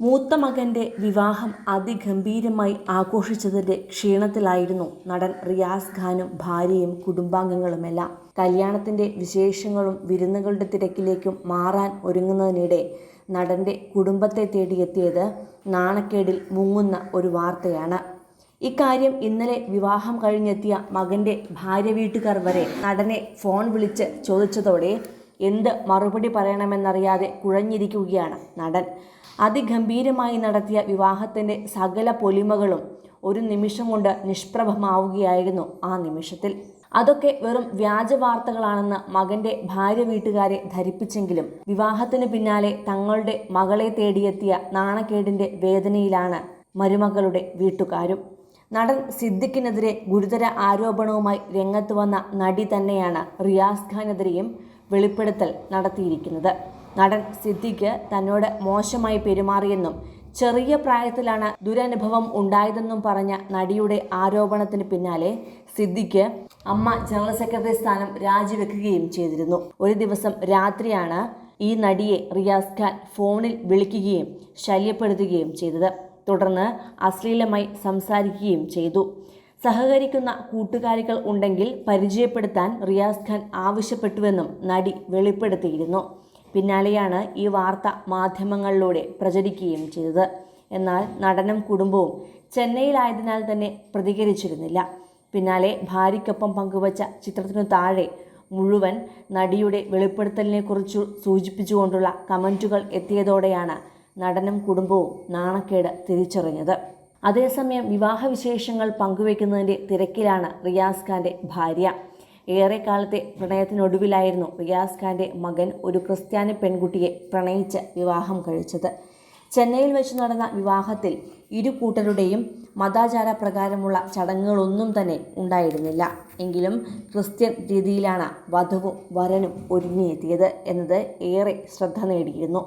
മൂത്ത മകന്റെ വിവാഹം അതിഗംഭീരമായി ആഘോഷിച്ചതിന്റെ ക്ഷീണത്തിലായിരുന്നു നടൻ റിയാസ് ഖാനും ഭാര്യയും കുടുംബാംഗങ്ങളുമെല്ലാം. കല്യാണത്തിന്റെ വിശേഷങ്ങളും വിരുന്നുകളുടെ തിരക്കിലേക്കും മാറാൻ ഒരുങ്ങുന്നതിനിടെ നടന്റെ കുടുംബത്തെ തേടിയെത്തിയത് നാണക്കേടിൽ മുങ്ങുന്ന ഒരു വാർത്തയാണ്. ഇക്കാര്യം ഇന്നലെ വിവാഹം കഴിഞ്ഞെത്തിയ മകന്റെ ഭാര്യ വീട്ടുകാർ വരെ നടനെ ഫോൺ വിളിച്ച് ചോദിച്ചതോടെ എന്ത് മറുപടി പറയണമെന്നറിയാതെ കുഴഞ്ഞിരിക്കുകയാണ് നടൻ. അതിഗംഭീരമായി നടത്തിയ വിവാഹത്തിന്റെ സകല പൊലിമകളും ഒരു നിമിഷം കൊണ്ട് നിഷ്പ്രഭമാവുകയായിരുന്നു ആ നിമിഷത്തിൽ. അതൊക്കെ വെറും വ്യാജ വാർത്തകളാണെന്ന് മകന്റെ ഭാര്യ വീട്ടുകാരെ ധരിപ്പിച്ചെങ്കിലും വിവാഹത്തിന് പിന്നാലെ തങ്ങളുടെ മകളെ തേടിയെത്തിയ നാണക്കേടിന്റെ വേദനയിലാണ് മരുമകളുടെ വീട്ടുകാരും. നടൻ സിദ്ദിഖിനെതിരെ ഗുരുതര ആരോപണവുമായി രംഗത്ത് വന്ന നടി തന്നെയാണ് റിയാസ് ഖാനെതിരെയും വെളിപ്പെടുത്തൽ നടത്തിയിരിക്കുന്നത്. നടൻ സിദ്ദിഖ് തന്നോട് മോശമായി പെരുമാറിയെന്നും ചെറിയ പ്രായത്തിലാണ് ദുരനുഭവം ഉണ്ടായതെന്നും പറഞ്ഞ നടിയുടെ ആരോപണത്തിന് പിന്നാലെ സിദ്ദിഖ് അമ്മ ജനറൽ സെക്രട്ടറി സ്ഥാനം രാജിവെക്കുകയും ചെയ്തിരുന്നു. ഒരു ദിവസം രാത്രിയാണ് ഈ നടിയെ റിയാസ് ഖാൻ ഫോണിൽ വിളിക്കുകയും ശല്യപ്പെടുത്തുകയും ചെയ്തത്. തുടർന്ന് അശ്ലീലമായി സംസാരിക്കുകയും ചെയ്തു. സഹകരിക്കുന്ന കൂട്ടുകാരികൾ ഉണ്ടെങ്കിൽ പരിചയപ്പെടുത്താൻ റിയാസ് ഖാൻ ആവശ്യപ്പെട്ടുവെന്നും നടി വെളിപ്പെടുത്തിയിരുന്നു. പിന്നാലെയാണ് ഈ വാർത്ത മാധ്യമങ്ങളിലൂടെ പ്രചരിക്കുകയും ചെയ്തത്. എന്നാൽ നടനും കുടുംബവും ചെന്നൈയിലായതിനാൽ തന്നെ പ്രതികരിച്ചിരുന്നില്ല. പിന്നാലെ ഭാര്യയ്ക്കൊപ്പം പങ്കുവച്ച ചിത്രത്തിനു താഴെ മുഴുവൻ നടിയുടെ വെളിപ്പെടുത്തലിനെക്കുറിച്ച് സൂചിപ്പിച്ചുകൊണ്ടുള്ള കമന്റുകൾ എത്തിയതോടെയാണ് നടനും കുടുംബവും നാണക്കേട് തിരിച്ചറിഞ്ഞത്. അതേസമയം വിവാഹ വിശേഷങ്ങൾ പങ്കുവെക്കുന്നതിന്റെ തിരക്കിലാണ് റിയാസ് ഖാന്റെ ഭാര്യ. ഏറെക്കാലത്തെ പ്രണയത്തിനൊടുവിലായിരുന്നു റിയാസ് ഖാന്റെ മകൻ ഒരു ക്രിസ്ത്യാനി പെൺകുട്ടിയെ പ്രണയിച്ച് വിവാഹം കഴിച്ചത്. ചെന്നൈയിൽ വെച്ച് നടന്ന വിവാഹത്തിൽ ഇരു കൂട്ടരുടെയും മതാചാര പ്രകാരമുള്ള ചടങ്ങുകളൊന്നും തന്നെ ഉണ്ടായിരുന്നില്ല. എങ്കിലും ക്രിസ്ത്യൻ രീതിയിലാണ് വധുവും വരനും ഒരുങ്ങിയെത്തിയത് എന്നത് ഏറെ ശ്രദ്ധ നേടിയിരുന്നു.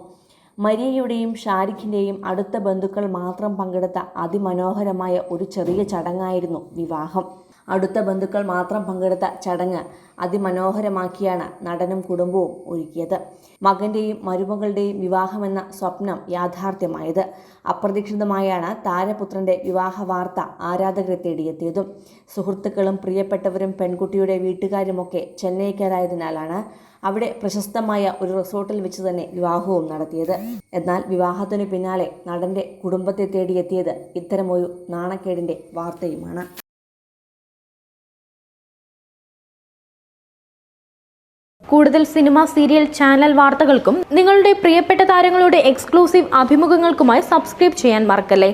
മരിയയുടെയും ഷാരിഖിന്റെയും അടുത്ത ബന്ധുക്കൾ മാത്രം പങ്കെടുത്ത അതിമനോഹരമായ ഒരു ചെറിയ ചടങ്ങായിരുന്നു വിവാഹം. അടുത്ത ബന്ധുക്കൾ മാത്രം പങ്കെടുത്ത ചടങ്ങ് അതിമനോഹരമാക്കിയാണ് നടനും കുടുംബവും ഒരുക്കിയത്. മകന്റെയും മരുമകളുടെയും വിവാഹമെന്ന സ്വപ്നം യാഥാർത്ഥ്യമായത്. അപ്രതീക്ഷിതമായാണ് താരപുത്രന്റെ വിവാഹ വാർത്ത ആരാധകരെ തേടിയെത്തിയതും. സുഹൃത്തുക്കളും പ്രിയപ്പെട്ടവരും പെൺകുട്ടിയുടെ വീട്ടുകാരുമൊക്കെ ചെന്നൈക്കാരായതിനാലാണ് അവിടെ പ്രശസ്തമായ ഒരു റിസോർട്ടിൽ വെച്ച് തന്നെ വിവാഹവും നടത്തിയത്. എന്നാൽ വിവാഹത്തിനു പിന്നാലെ നടന്റെ കുടുംബത്തെ തേടിയെത്തിയത് ഇത്തരമൊരു നാണക്കേടിന്റെ വാർത്തയുമാണ്. കൂടുതൽ സിനിമ സീരിയൽ ചാനൽ വാർത്തകൾക്കും നിങ്ങളുടെ പ്രിയപ്പെട്ട താരങ്ങളുടെ എക്സ്ക്ലൂസീവ് അഭിമുഖങ്ങൾക്കുമായി സബ്സ്ക്രൈബ് ചെയ്യാൻ മറക്കല്ലേ?